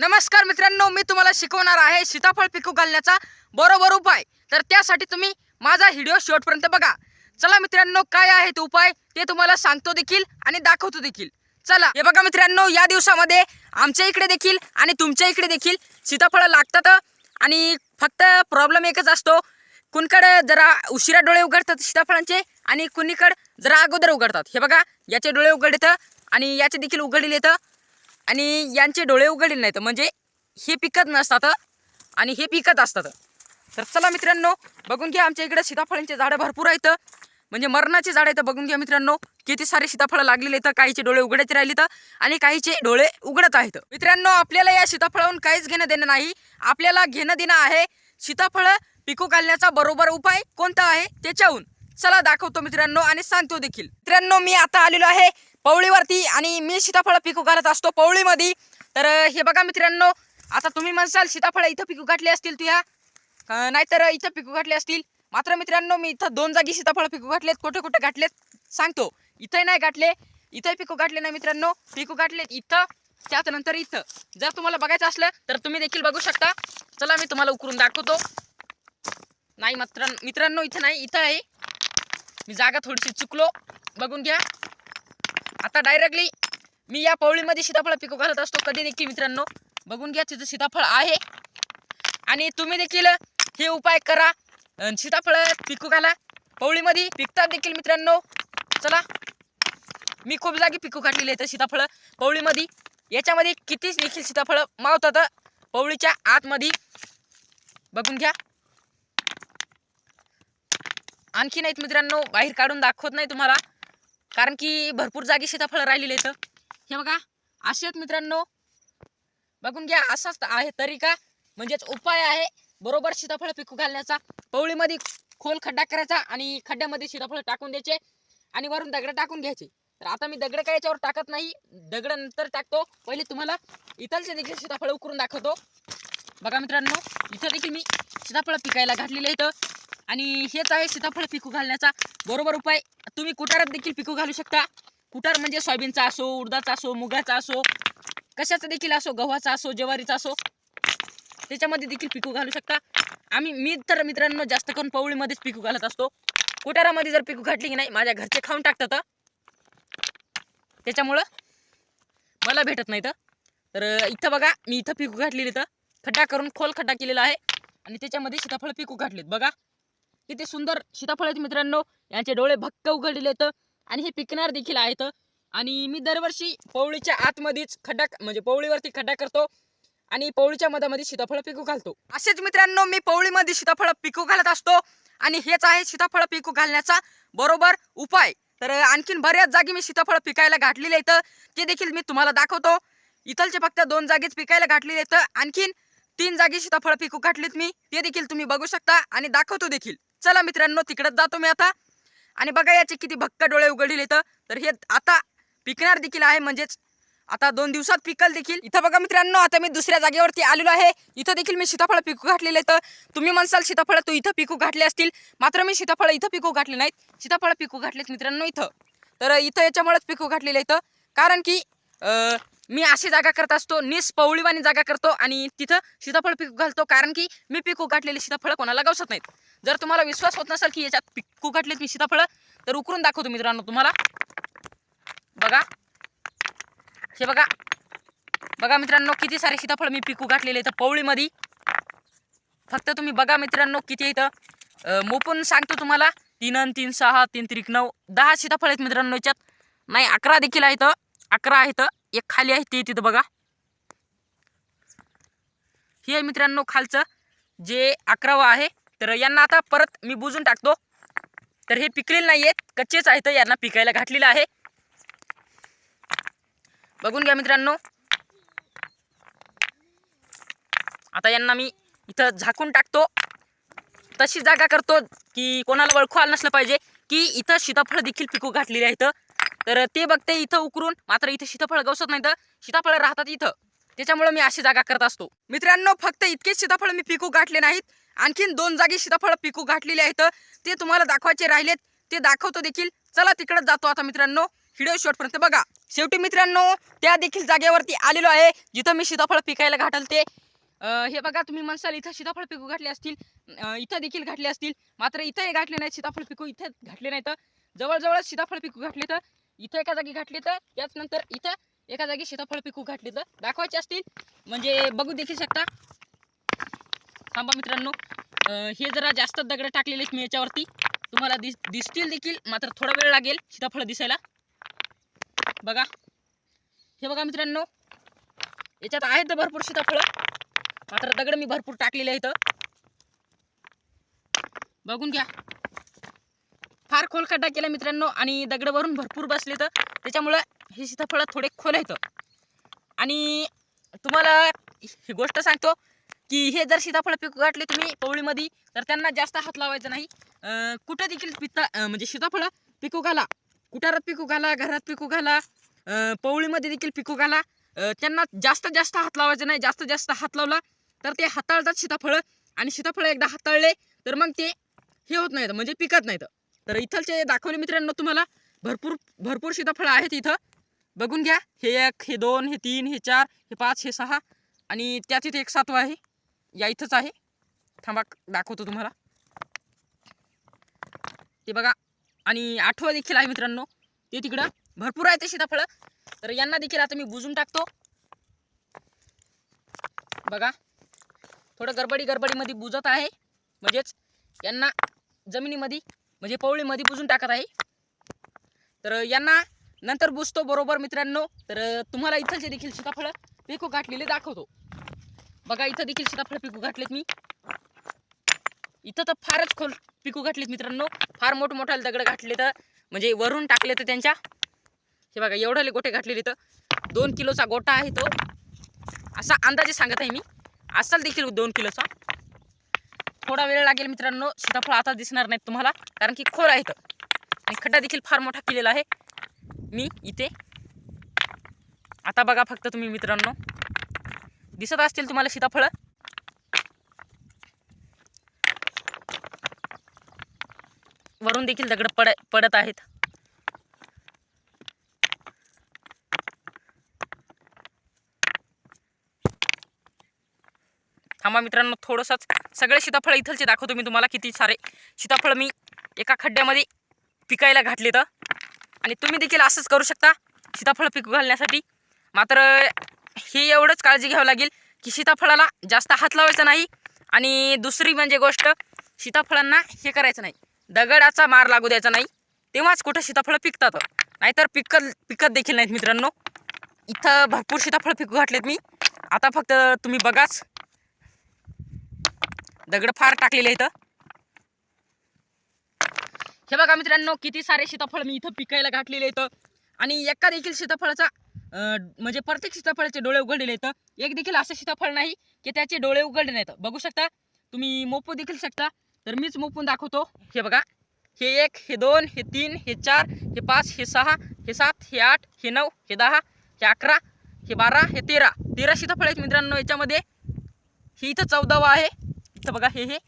नमस्कार मित्रांनो मी तुम्हाला शिकवणार आहे सीताफळ पिकू घालण्याचा बरोबर उपाय. तर त्यासाठी तुम्ही माझा व्हिडिओ शेवटपर्यंत बघा. चला मित्रांनो काय आहे तो उपाय ते तुम्हाला सांगतो देखील आणि दाखवतो देखील. चला हे बघा मित्रांनो या दिवसामध्ये आमच्या इकडे देखील आणि तुमच्या इकडे देखील सीताफळं लागतात आणि फक्त प्रॉब्लेम एकच असतो. कुणकडे जरा उशिरा डोळे उघडतात सीताफळांचे आणि कुणीकडे जरा अगोदर उघडतात. हे बघा याचे डोळे उघडत आणि याचे देखील उघडले येतं आणि यांचे डोळे उघडले नाहीत. म्हणजे हे पिकत नसतात आणि हे पिकत असतात. तर चला मित्रांनो बघून घ्या आमच्या इकडे सीताफळांचे झाडं भरपूर आहेत. म्हणजे मरणाचे झाड आहेत. बघून घ्या मित्रांनो किती सारे सीताफळं लागलेले आहेत. काहीचे डोळे उघडायचे राहिलेत आणि काहीचे डोळे उघडत आहेत. मित्रांनो आपल्याला या सीताफळाहून काहीच घेणं देणं नाही. आपल्याला घेणं देणं आहे सीताफळं पिकू घालण्याचा बरोबर उपाय कोणता आहे? त्याच्याहून. चला दाखवतो मित्रांनो आणि सांगतो देखील. मित्रांनो मी आता आलेलो आहे पवळीवरती आणि मी सीताफळ पिकू घालत असतो पवळीमध्ये. तर हे बघा मित्रांनो आता तुम्ही म्हणसाल सीताफळ इथं पिकू घातले असतील तुया. नाहीतर इथं पिकू घातले असतील. मात्र मित्रांनो मी इथं दोन जागी सीताफळ पिकू घातलेत कुठे कुठे घातलेत सांगतो. इथंही नाही गाठले इथंही पिकू गाठले नाही मित्रांनो. पिकू गाठलेत इथं त्यानंतर इथं. जर तुम्हाला बघायचं असलं तर तुम्ही देखील बघू शकता. चला मी तुम्हाला उकरून दाखवतो. नाही मात्र मित्रांनो इथं नाही इथं आहे. मी जागा थोडीशी चुकलो. बघून घ्या. आता डायरेक्टली मी या पवळीमध्ये सीताफळ पिकू घालत असतो. कधी देखील मित्रांनो? बघून घ्या तिथं सीताफळ आहे. आणि तुम्ही देखील हे उपाय करा. सीताफळ पिकू घाला. पवळीमध्ये पिकतात देखील मित्रांनो. चला. मी खूप जागी पिकू घातलेली तर सीताफळ पवळीमध्ये याच्यामध्ये कितीच देखील सीताफळ मावतात पवळीच्या आतमध्ये. बघून घ्या. आणखी नाहीत मित्रांनो बाहेर काढून दाखवत नाही तुम्हाला. कारण की भरपूर जागी सीताफळ राहिलेले आहेत. हे बघा असे आहेत मित्रांनो. बघून घ्या असाच आहे तरीका म्हणजेच उपाय आहे बरोबर सीताफळ पिकू घालण्याचा. पवळीमध्ये खोल खड्डा करायचा आणि खड्ड्यामध्ये सीताफळ टाकून द्यायचे आणि वरून दगड टाकून घ्यायचे. तर आता मी दगड काय याच्यावर टाकत नाही दगड नंतर टाकतो. पहिले तुम्हाला इथलचे देखील सीताफळ उकरून दाखवतो. बघा मित्रांनो इथं देखील मी सीताफळ पिकायला घातलेले आहेत आणि हेच आहे सीताफळ पिकू घालण्याचा बरोबर उपाय. तुम्ही कुटारात देखील पिकू घालू शकता. कुटार म्हणजे सोयाबीनचा असो उडदाचा असो मुगाचा असो कशाचा देखील असो गव्हाचा असो ज्वारीचा असो त्याच्यामध्ये देखील पिकू घालू शकता. आम्ही मी तर मित्रांनो जास्त करून पवळीमध्येच पिकू घालत असतो. कुटारामध्ये जर पिकू घातली की नाही माझ्या घरचे खाऊन टाकतात त्याच्यामुळं मला भेटत नाही तर इथं बघा मी इथं पिकू घातलेली तर खड्डा करून खोल खड्डा केलेला आहे. आणि त्याच्यामध्ये सीताफळ पिकू घातलेत बघा. किती सुंदर सीताफळ आहेत मित्रांनो. यांचे डोळे भक्क उघडलेले आहेत आणि हे पिकणार देखील आहेत. आणि मी दरवर्षी पवळीच्या आतमध्येच खड्डा म्हणजे पवळीवरती खड्डा करतो आणि पवळीच्या मधामध्ये सीताफळ पिकू घालतो. असेच मित्रांनो मी पवळीमध्ये सीताफळ पिकू घालत असतो आणि हेच आहे सीताफळ पिकू घालण्याचा बरोबर उपाय. तर आणखीन बऱ्याच जागी मी सीताफळ पिकायला घातलेले आहेत ते देखील मी तुम्हाला दाखवतो. इथलचे फक्त दोन जागेच पिकायला घातलेले आहेत आणखीन तीन जागी सीताफळ पिकू घातलीत मी ते देखील तुम्ही बघू शकता आणि दाखवतो देखील. चला मित्रांनो तिकडे जातो मी आता. आणि बघा याचे किती भक्क डोळे उघडलेले आहेत तर हे आता पिकणार देखील आहे म्हणजेच आता दोन दिवसात पिकल देखील. इथं बघा मित्रांनो आता मी दुसऱ्या जागेवरती आलेलो आहे. इथं देखील मी सीताफळ पिकू घातलेले आहेत तुम्ही म्हणसाल सीताफळ तू इथं पिकू घातले असतील. मात्र मी सीताफळ इथं पिकू घातले नाहीत. सीताफळ पिकू घातलेत मित्रांनो इथं. तर इथं याच्यामुळेच पिकू घातलेले इथं. कारण की मी अशी जागा करत असतो निस पवळीवाणी जागा करतो आणि तिथं सीताफळ पिकू घालतो. कारण की मी पिकू घातलेले सीताफळ कोणाला गावसत नाहीत. जर तुम्हाला विश्वास होत नसेल की याच्यात पिकू घातलेत मी सीताफळ तर उकरून दाखवतो मित्रांनो तुम्हाला. बघा. हे बघा. बघा मित्रांनो किती सारे सीताफळ मी पिकू घातलेले इथं पवळीमध्ये. फक्त तुम्ही बघा मित्रांनो किती इथं मोपून सांगतो तुम्हाला. तीन अन तीन सहा तीन त्रिक नऊ दहा सीताफळ आहेत मित्रांनो याच्यात. नाही अकरा देखील आहेत. अकरा आहेत. एक खाली आहे ते तिथं बघा. हे आहे मित्रांनो खालचं जे अकरावं आहे. तर यांना आता परत मी बुजून टाकतो. तर हे पिकलेले नाही आहेत कच्चेच आहेत यांना पिकायला घातलेलं आहे. बघून घ्या मित्रांनो. आता यांना मी इथं झाकून टाकतो. तशी जागा करतो की कोणाला वळखू आलं नसलं पाहिजे की इथं सीताफळ देखील पिकू घातलेली आहेत. तर ते बघते इथं उकरून मात्र इथं सीताफळ गवसत नाही तर सीताफळ राहतात इथं. त्याच्यामुळे मी अशी जागा करत असतो. मित्रांनो फक्त इतकेच सीताफळ मी पिकू गाठले नाहीत. आणखीन दोन जागी सीताफळ पिकू घातलेले आहेत. ते तुम्हाला दाखवायचे राहिलेत. ते दाखवतो देखील. चला तिकडे जातो आता मित्रांनो. व्हिडिओ शॉर्टपर्यंत बघा. शेवटी मित्रांनो त्या देखील जागेवरती आलेलो आहे. जिथं मी सीताफळ पिकायला घाटल ते. हे बघा तुम्ही म्हणसाल इथं सीताफळ पिकू घातले असतील. इथं देखील घातले असतील. मात्र इथं हे घातले नाहीत सीताफळ पिकू इथं घातले नाहीत. जवळजवळ सीताफळ पिकू घातले तर इथं एका जागी घातले तर त्याचनंतर इथं एका जागी सीताफळ पिकू घातले तर दाखवायचे असतील. म्हणजे बघू देखील शकता. थांबा मित्रांनो. हे जरा जास्त दगड टाकलेले आहेत मी याच्यावरती. तुम्हाला दिस दिसतील देखील मात्र थोडा वेळ लागेल सीताफळ दिसायला. बघा. हे बघा मित्रांनो. याच्यात आहेत भरपूर सीताफळं. मात्र दगड मी भरपूर टाकलेले आहेत. बघून घ्या. फार खोल खड्डा केला मित्रांनो आणि दगडवरून भरपूर बसले तर त्याच्यामुळं हे सीताफळ थोडे खोल आहेत. आणि तुम्हाला ही गोष्ट सांगतो की हे जर सीताफळ पिकू गाठले तुम्ही पवळीमध्ये तर त्यांना जास्त हात लावायचा नाही. कुठं देखील पिता म्हणजे सीताफळ पिकू घाला. कुटारात पिकू घाला घरात पिकू घाला पवळीमध्ये देखील पिकू घाला. त्यांना जास्त जास्त हात लावायचा नाही जास्त जास्त हात लावला तर ते हाताळतात सीताफळं. आणि सीताफळं एकदा हाताळले तर मग ते हे होत नाहीत म्हणजे पिकत नाहीत. तर इथलचे दाखवले मित्रांनो तुम्हाला भरपूर भरपूर सीताफळं आहेत इथं. बघून घ्या हे एक हे दोन हे तीन हे चार हे पाच हे सहा. आणि त्यात इथे एक सातवं आहे. या इथंच आहे. थांबा दाखवतो तुम्हाला. ते बघा आणि आठवं देखील आहे मित्रांनो ते तिकडं. भरपूर आहे ते सीताफळं. तर यांना देखील आता मी बुजून टाकतो. बघा थोडं गडबडी गडबडीमध्ये बुजत आहे. म्हणजेच यांना जमिनीमध्ये म्हणजे पवळीमध्ये बुजून टाकत आहे. तर यांना नंतर बुजतो बरोबर मित्रांनो. तर तुम्हाला इथलचे देखील सीताफळं. पिकू गाठलेले दाखवतो. बघा इथं देखील सीताफळ पिकू घातलेत मी. इथं तर फारच खोल पिकू घातलेत मित्रांनो. फार मोठमोठाले दगड घातले तर म्हणजे वरून टाकले तर त्यांच्या. हे बघा एवढ्याले गोटे घातलेले तर दोन किलोचा गोटा आहे तो. असा अंदाजे सांगत आहे मी. असाल देखील दोन किलोचा. थोडा वेळ लागेल मित्रांनो. सीताफळ आता दिसणार नाहीत तुम्हाला कारण की खोल आहे तर आणि खड्डा देखील फार मोठा केलेला आहे. मी इथे. आता बघा फक्त तुम्ही मित्रांनो. दिसत असतील तुम्हाला सीताफळ? वरून देखील दगड पड पडत आहेत. थांबा मित्रांनो थोडंसंच सगळे सीताफळ इथलचे दाखवतो मी तुम्हाला किती सारे सीताफळ मी एका खड्ड्यामध्ये पिकायला घातले तर आणि तुम्ही देखील असंच करू शकता सीताफळ पिकू घालण्यासाठी. मात्र हे एवढंच काळजी घ्यावं लागेल की सीताफळाला जास्त हात लावायचा नाही. आणि दुसरी म्हणजे गोष्ट सीताफळांना हे करायचं नाही. दगडाचा मार लागू द्यायचा नाही. तेव्हाच कुठं सीताफळं पिकतात. नाहीतर पिकत पिकत देखील नाहीत मित्रांनो. इथं भरपूर सीताफळ पिकू घातलेत मी. आता फक्त तुम्ही बघाच. दगड फार टाकलेले इथं हे बघा मित्रांनो किती सारे सीताफळ मी इथं पिकायला घातलेले इथं आणि एका देखील सीताफळाचा म्हणजे प्रत्येक सीताफळाचे डोळे उघडलेले आहेत एक देखील असं सीताफळ नाही की त्याचे डोळे उघडले नाहीत. बघू शकता? तुम्ही मोपू देखील शकता. तर मीच मोपून दाखवतो. हे बघा. हे एक हे दोन हे तीन हे चार हे पाच हे सहा हे सात हे आठ हे नऊ हे दहा हे अकरा हे बारा हे तेरा. तेरा सीताफळ आहेत मित्रांनो याच्यामध्ये. हे इथं चौदावा आहे. इथं बघा हे हे.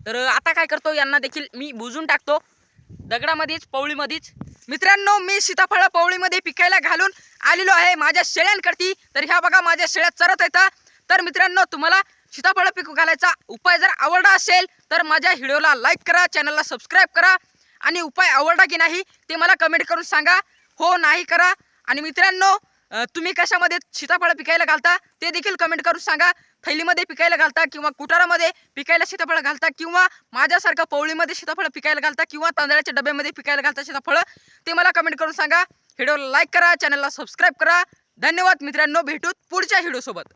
तर आता काय करतो? यांना देखील मी बुजून टाकतो. दगडामध्येच पवळीमध्येच. मित्रांनो मी सीताफळ पवळीमध्ये पिकायला घालून आलेलो आहे माझ्या शेळ्यांकरती तर ह्या बघा माझ्या शेळ्या चरत येतात तर मित्रांनो तुम्हाला सीताफळ पिक घालायचा उपाय जर आवडला असेल तर माझ्या व्हिडिओला लाईक करा चॅनलला सबस्क्राईब करा. आणि उपाय आवडला की नाही ते मला कमेंट करून सांगा. हो नाही करा. आणि मित्रांनो तुम्ही कशामध्ये सीताफळ पिकायला घालता ते देखील कमेंट करून सांगा. थैलीमध्ये पिकायला घालता किंवा कुटारामध्ये पिकायला सीताफळ घालता किंवा माझ्यासारखं पवळीमध्ये सीताफळ पिकायला घालता किंवा तांदळाच्या डब्यामध्ये पिकायला घालता सीताफळ ते मला कमेंट करून सांगा. व्हिडिओला लाईक करा चॅनलला सबस्क्राईब करा. धन्यवाद मित्रांनो. भेटूत पुढच्या व्हिडिओसोबत